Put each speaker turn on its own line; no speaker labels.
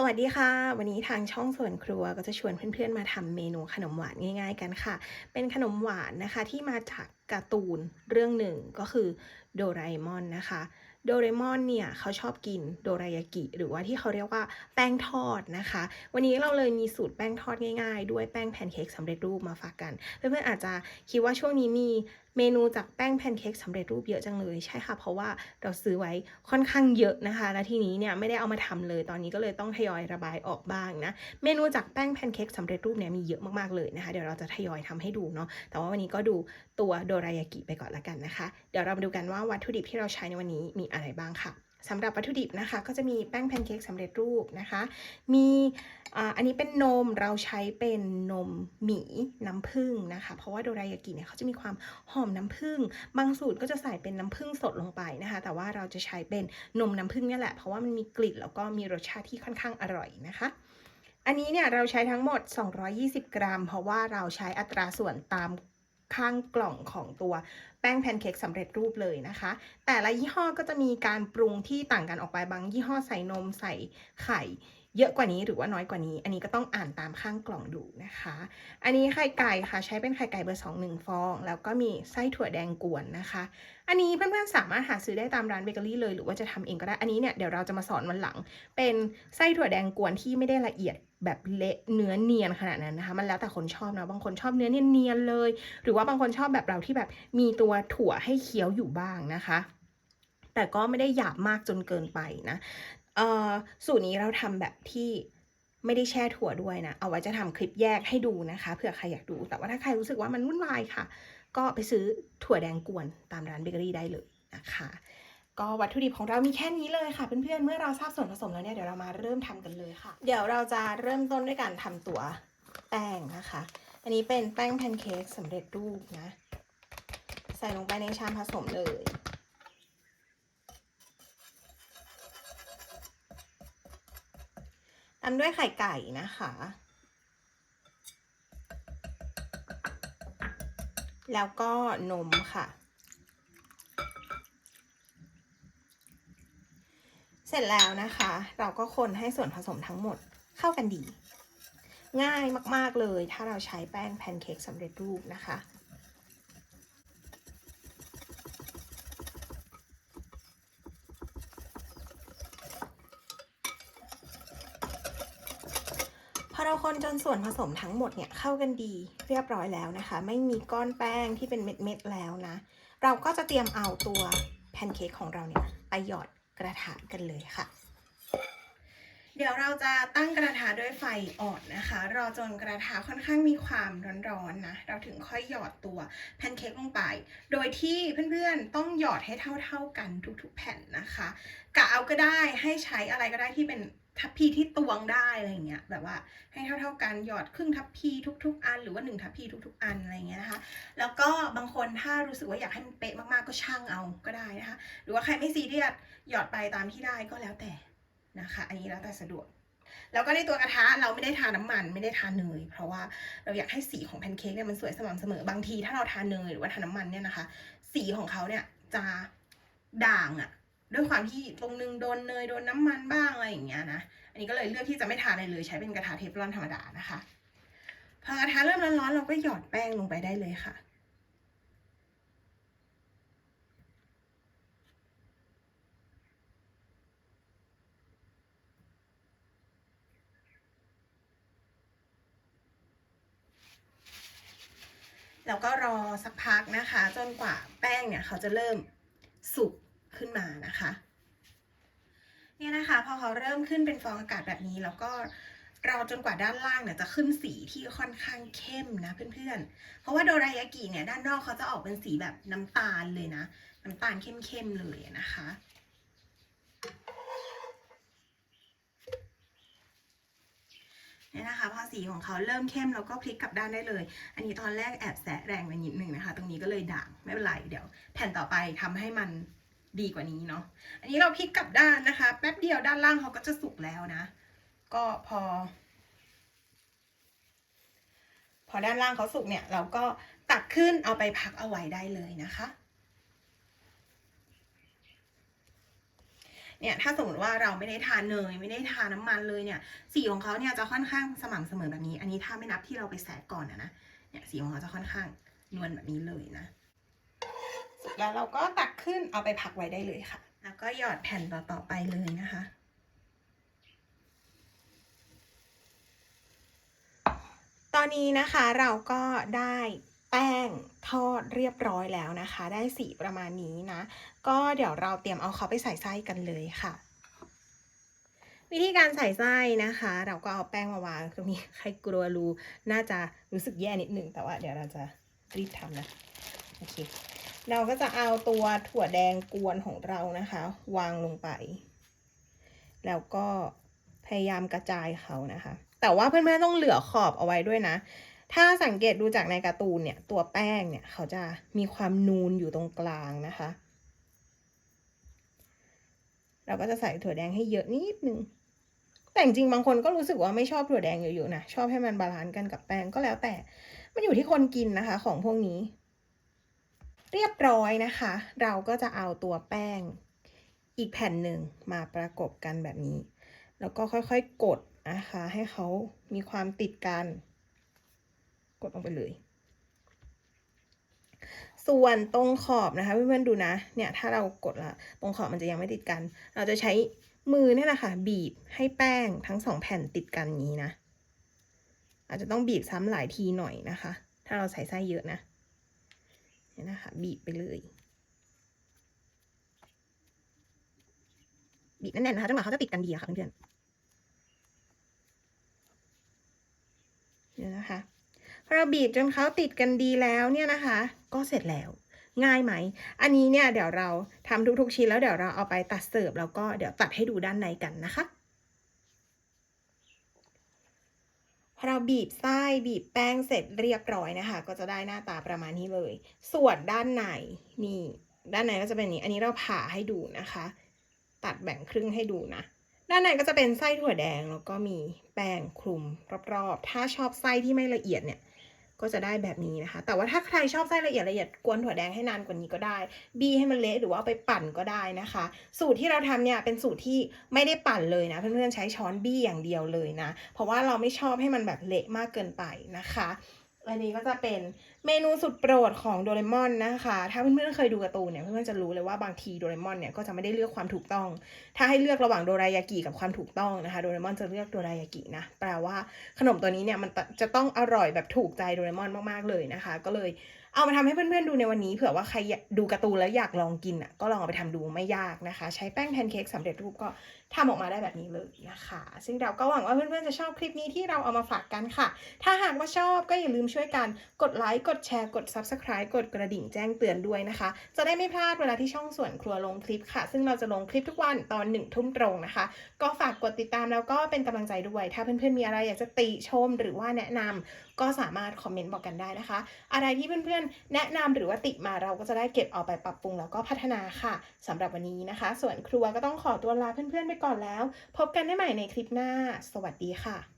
สวัสดีค่ะ วันนี้ทางช่องส่วนครัวก็จะชวนเพื่อนๆมาทำเมนูขนมหวานง่าย ๆ กันค่ะ เป็นขนมหวานนะคะที่มาจากการ์ตูนเรื่องหนึ่งก็คือโดราเอมอนนะคะ โดราเรมอนเนี่ยเขาชอบกินโดรายากิ หรือว่าที่เขาเรียกว่าแป้งทอดนะคะ วันนี้เราเลยมีสูตรแป้งทอดง่ายๆ ด้วยแป้งแพนเค้กสำเร็จรูปมาฝากกัน เพื่อนๆอาจจะคิดว่าช่วงนี้มี เมนูจากแป้งแพนเค้กสำเร็จรูปเยอะจังเลยใช่ค่ะ เพราะว่าเราซื้อไว้ค่อนข้างเยอะนะคะ และทีนี้เนี่ยไม่ได้เอามาทำเลยตอนนี้ก็เลยต้องทยอยระบายออกบ้างนะเมนูจากแป้งแพนเค้กสำเร็จรูปเนี่ยมีเยอะมากๆเลยนะคะเดี๋ยวเราจะทยอยทำให้ดูเนาะแต่ว่าวันนี้ก็ดูตัวโดรายากิไปก่อนละกันนะคะ เดี๋ยวเรามาดูกันว่าวัตถุดิบที่เราใช้ในวันนี้มีอะไรบ้างค่ะ สำหรับวัตถุดิบนะคะ ก็จะมีแป้งแพนเค้กสำเร็จรูปนะคะ มีอันนี้เป็นนมเราใช้เป็นนมหมีน้ำผึ้งนะคะ เพราะว่าโดรายากิเนี่ยเขาจะมีความหอมน้ำผึ้งบางสูตรก็จะใส่เป็นน้ำผึ้งสดลงไปนะคะ แต่ว่าเราจะใช้เป็นนมน้ำผึ้งนี่แหละเพราะว่ามันมีกลิ่นแล้วก็มีรสชาติที่ค่อนข้างอร่อยนะคะ อันนี้เนี่ยเราใช้ทั้งหมด 220 กรัม เพราะว่าเราใช้อัตราส่วนตาม ข้างกล่องของตัวแป้งแพนเค้กสำเร็จรูปเลยนะคะ แต่ละยี่ห้อก็จะมีการปรุงที่ต่างกันออกไปบางยี่ห้อใส่นมใส่ไข่ เยอะกว่านี้หรือว่าน้อยกว่านี้ อันนี้ก็ต้องอ่านตามข้างกล่องดูนะคะ อันนี้ไข่ไก่ค่ะใช้เป็นไข่ไก่เบอร์สองหนึ่งฟอง แล้วก็มีไส้ถั่วแดงกวนนะคะ อันนี้เพื่อนๆสามารถหาซื้อได้ตามร้านเบเกอรี่เลยหรือว่าจะทำเองก็ได้ อันนี้เนี่ยเดี๋ยวเราจะมาสอนวันหลัง เป็นไส้ถั่วแดงกวนที่ไม่ได้ละเอียดแบบเละเนื้อเนียนขนาดนั้นนะคะ มันแล้วแต่คนชอบนะบางคนชอบเนื้อเนียนๆเลย หรือว่าบางคนชอบแบบเราที่แบบมีตัวถั่วให้เคี้ยวอยู่บ้างนะคะแต่ก็ไม่ได้หยาบมากจนเกินไปนะ เอ่อสูตรนี้เราทำแบบที่ไม่ได้แช่ถั่วด้วยนะ เอาไว้จะทำคลิปแยกให้ดูนะคะเผื่อใครอยากดู แต่ว่าถ้าใครรู้สึกว่ามันวุ่นวายค่ะ ก็ไปซื้อถั่วแดงกวนตามร้านเบเกอรี่ได้เลยนะคะ ก็วัตถุดิบของเรามีแค่นี้เลยค่ะเพื่อนๆ เมื่อเราทราบส่วนผสมแล้วเนี่ยเดี๋ยวเรามาเริ่มทำกันเลยค่ะ เดี๋ยวเราจะเริ่มต้นด้วยการทำตัวแป้งนะคะ อันนี้เป็นแป้งแพนเค้กสำเร็จรูปนะ ใส่ลงไปในชามผสมเลยามด้วยไข่ไก่นะคะ แล้วก็นมค่ะ เสร็จแล้วนะคะ เราก็คนให้ส่วนผสมทั้งหมดเข้ากันดี ง่ายมาก ๆ เลยถ้าเราใช้แป้งแพนเค้กสำเร็จรูปนะคะ พอเราคนจนส่วนผสมทั้งหมดเนี่ยเข้ากันดีเรียบร้อยแล้วนะคะ ไม่มีก้อนแป้งที่เป็นเม็ดๆแล้วนะ เราก็จะเตรียมเอาตัวแพนเค้กของเราเนี่ยไปหยอดกระทะกันเลยค่ะ เดี๋ยวเราจะตั้งกระทะด้วยไฟอ่อนนะคะ รอจนกระทะค่อนข้างมีความร้อนๆนะ เราถึงค่อยหยอดตัวแพนเค้กลงไป โดยที่เพื่อนๆต้องหยอดให้เท่าๆกันทุกๆแผ่นนะคะ กะเอาก็ได้ให้ใช้อะไรก็ได้ที่เป็น ทัพพีที่ตวงได้อะไรอย่างเงี้ยแบบว่าให้เท่าๆกันหยอดครึ่งทัพพีทุก ๆ อัน หรือว่าหนึ่งทัพพีทุก ๆ อันอะไรเงี้ยนะคะแล้วก็บางคนถ้ารู้สึกว่าอยากให้มันเป๊ะมากๆก็ช่างเอาก็ได้นะคะหรือว่าใครไม่ซีเรียสหยอดไปตามที่ได้ก็แล้วแต่นะคะ อันนี้แล้วแต่สะดวกแล้วก็ในตัวกระทะเราไม่ได้ทาน้ำมันไม่ได้ทาเนยเพราะว่าเราอยากให้สีของแพนเค้กเนี่ยมันสวยสม่ำเสมอบางทีถ้าเราทาเนยหรือว่าทาน้ำมันเนี่ยนะคะ สีของเขาเนี่ยจะด่างอะ ด้วยความที่ตรงนึงโดนเนยโดนน้ำมันบ้างอะไรอย่างเงี้ยนะ อันนี้ก็เลยเลือกที่จะไม่ทาอะไรเลยใช้เป็นกระทะเทฟลอนธรรมดานะคะ พอกระทะเริ่มร้อนๆเราก็หยอดแป้งลงไปได้เลยค่ะแล้วก็รอสักพักนะคะ จนกว่าแป้งเนี่ยเขาจะเริ่มสุก ขึ้นมานะคะเนี่ยนะคะพอเขาเริ่มขึ้นเป็นฟองอากาศแบบนี้แล้วก็รอจนกว่าด้านล่างเนี่ยจะขึ้นสีที่ค่อนข้างเข้มนะเพื่อนๆ เพราะว่าโดรายากิเนี่ยด้านนอกเขาจะออกเป็นสีแบบน้ำตาลเลยนะ น้ำตาลเข้มๆเลยนะคะ เนี่ยนะคะพอสีของเขาเริ่มเข้มเราก็พลิกกลับด้านได้เลย อันนี้ตอนแรกแอบแสะแรงไปนิดนึงนะคะ ตรงนี้ก็เลยด่างไม่เป็นไรเดี๋ยว แผ่นต่อไปทำให้มัน ดีกว่านี้เนาะ อันนี้เราพลิกกลับด้านนะคะ แป๊บเดียวด้านล่างเขาก็จะสุกแล้วนะ ก็พอ พอด้านล่างเขาสุกเนี่ย เราก็ตักขึ้นเอาไปพักเอาไว้ได้เลยนะคะ เนี่ยถ้าสมมติว่าเราไม่ได้ทานเนยไม่ได้ทานน้ำมันเลยเนี่ย สีของเขาเนี่ยจะค่อนข้างสม่ำเสมอแบบนี้ อันนี้ถ้าไม่นับที่เราไปแสกก่อนนะนะ เนี่ยสีของเขาจะค่อนข้างนวลแบบนี้เลยนะ แล้วเราก็ตักขึ้นเอาไปพักไว้ได้เลยค่ะ แล้วก็หยอดแผ่นต่อๆไปเลยนะคะตอนนี้นะคะเราก็ได้แป้งทอดเรียบร้อยแล้วนะคะ ได้สีประมาณนี้นะ ก็เดี๋ยวเราเตรียมเอาเขาไปใส่ไส้กันเลยค่ะ วิธีการใส่ไส้นะคะ เราก็เอาแป้งมาวางตรงนี้ใครกลัวรูน่าจะรู้สึกแย่นิดหนึ่งแต่ว่าเดี๋ยวเราจะรีบทำนะโอเค เราก็จะเอาตัวถั่วแดงกวนของเรานะคะ วางลงไป แล้วก็พยายามกระจายเขานะคะ แต่ว่าเพื่อนๆต้องเหลือขอบเอาไว้ด้วยนะ ถ้าสังเกตดูจากในการ์ตูนเนี่ยตัวแป้งเนี่ยเขาจะมีความนูนอยู่ตรงกลางนะคะ เราก็จะใส่ถั่วแดงให้เยอะนิดนึงแต่จริงๆบางคนก็รู้สึกว่าไม่ชอบถั่วแดงเยอะๆนะชอบให้มันบาลานซ์กันกับแป้งก็แล้วแต่ มันอยู่ที่คนกินนะคะ ของพวกนี้ เรียบร้อยนะคะ เราก็จะเอาตัวแป้งอีกแผ่นหนึ่งมาประกบกันแบบนี้ แล้วก็ค่อยๆกดนะคะ ให้เขามีความติดกัน กดลงไปเลย ส่วนตรงขอบนะคะเพื่อนๆดูนะ เนี่ยถ้าเรากดละตรงขอบมันจะยังไม่ติดกัน เราจะใช้มือเนี่ยแหละค่ะ บีบให้แป้งทั้งสองแผ่นติดกันนี้นะ อาจจะต้องบีบซ้ำหลายทีหน่อยนะคะ ถ้าเราใส่ไส้เยอะนะ นี่ยนะคะ บีบไปเลย บีบแน่นๆนะคะจนกว่าเขาจะติดกันดีอะค่ะเพื่อนๆเนี่ยนะคะพอเราบีบจนเขาติดกันดีแล้วเนี่ยนะคะ ก็เสร็จแล้วง่ายไหม อันนี้เนี่ยเดี๋ยวเราทำทุกๆชิ้นแล้วเดี๋ยวเราเอาไปตัดเสิร์ฟแล้วก็เดี๋ยวตัดให้ดูด้านในกันนะคะ พอเราบีบไส้บีบแป้งเสร็จเรียบร้อยนะคะ ก็จะได้หน้าตาประมาณนี้เลย ส่วนด้านในนี่ด้านในก็จะเป็นนี้ อันนี้เราผ่าให้ดูนะคะ ตัดแบ่งครึ่งให้ดูนะด้านในก็จะเป็นไส้ถั่วแดงแล้วก็มีแป้งคลุมรอบๆ ถ้าชอบไส้ที่ไม่ละเอียดเนี่ย ก็จะได้แบบนี้นะคะ แต่ว่าถ้าใครชอบไส้ละเอียดละเอียดกวนถั่วแดงให้นานกว่านี้ก็ได้ บี้ให้มันเละหรือว่าไปปั่นก็ได้นะคะ สูตรที่เราทำเนี่ยเป็นสูตรที่ไม่ได้ปั่นเลยนะ เพื่อนๆใช้ช้อนบี้อย่างเดียวเลยนะ เพราะว่าเราไม่ชอบให้มันแบบเละมากเกินไปนะคะ อันนี้ก็จะเป็นเมนูสุดโปรดของโดเรมอนนะคะ ถ้าเพื่อนๆเคยดูการ์ตูนเนี่ยเพื่อนๆจะรู้เลยว่าบางทีโดเรมอนเนี่ยก็จะไม่ได้เลือกความถูกต้อง ถ้าให้เลือกระหว่างโดรายากิกับความถูกต้องนะคะ โดเรมอนจะเลือกโดรายากินะ แปลว่าขนมตัวนี้เนี่ยมันจะต้องอร่อยแบบถูกใจโดเรมอนมากๆเลยนะคะ ก็เลยเอามาทำให้เพื่อนๆดูในวันนี้เผื่อว่าใครดูการ์ตูนแล้วอยากลองกินอะก็ลองเอาไปทำดูไม่ยากนะคะ ใช้แป้งแพนเค้กสำเร็จรูปก็ ทำออกมาได้แบบนี้เลยนะคะ ซึ่งเราก็หวังว่าเพื่อนๆจะชอบคลิปนี้ที่เราเอามาฝากกันค่ะ ถ้าหากว่าชอบก็อย่าลืมช่วยกันกดไลค์กดแชร์กด Subscribe กดกระดิ่งแจ้งเตือนด้วยนะคะ จะได้ไม่พลาดเวลาที่ช่องส่วนครัวลงคลิปค่ะ ซึ่งเราจะลงคลิปทุกวันตอนหนึ่งทุ่มตรงนะคะ ก็ฝากกดติดตามแล้วก็เป็นกำลังใจด้วย ถ้าเพื่อนๆมีอะไรอยากจะติชมหรือว่าแนะนำก็สามารถคอมเมนต์บอกกันได้นะคะ อะไรที่เพื่อนๆ แนะนำหรือว่าติมาเราก็จะได้เก็บเอาไปปรับปรุงแล้วก็พัฒนาค่ะสำหรับวันนี้นะคะ ส่วนครัวก็ต้องขอตัวลาเพื่อนๆไปก่อนแล้ว พบกันได้ใหม่ในคลิปหน้า สวัสดีค่ะ